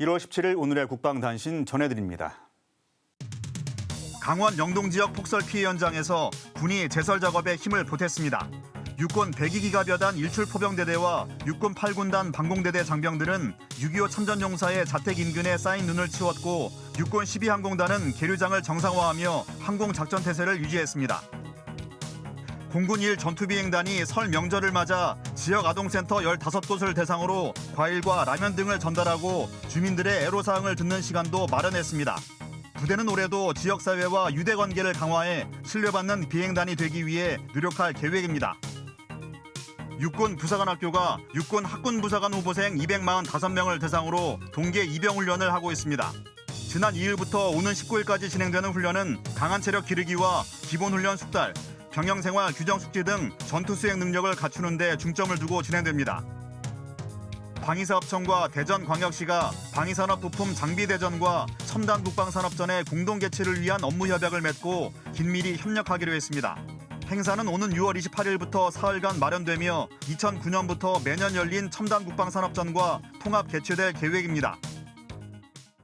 1월 17일 오늘의 국방단신 전해드립니다. 강원 영동 지역 폭설 피해 현장에서 군이 제설 작업에 힘을 보탰습니다. 육군 102기가벼단 일출포병대대와 육군 8군단 방공대대 장병들은 6.25 참전용사의 자택 인근에 쌓인 눈을 치웠고 육군 12항공단은 계류장을 정상화하며 항공작전 태세를 유지했습니다. 공군 1 전투비행단이 설 명절을 맞아 지역 아동센터 15곳을 대상으로 과일과 라면 등을 전달하고 주민들의 애로사항을 듣는 시간도 마련했습니다. 부대는 올해도 지역사회와 유대관계를 강화해 신뢰받는 비행단이 되기 위해 노력할 계획입니다. 육군 부사관학교가 육군 학군 부사관 후보생 245명을 대상으로 동계 입영 훈련을 하고 있습니다. 지난 2일부터 오는 19일까지 진행되는 훈련은 강한 체력 기르기와 기본 훈련 숙달, 병영생활 규정 숙지 등 전투 수행 능력을 갖추는 데 중점을 두고 진행됩니다. 방위사업청과 대전광역시가 방위산업 부품 장비 대전과 첨단 국방산업전의 공동 개최를 위한 업무 협약을 맺고 긴밀히 협력하기로 했습니다. 행사는 오는 6월 28일부터 사흘간 마련되며 2009년부터 매년 열린 첨단 국방산업전과 통합 개최될 계획입니다.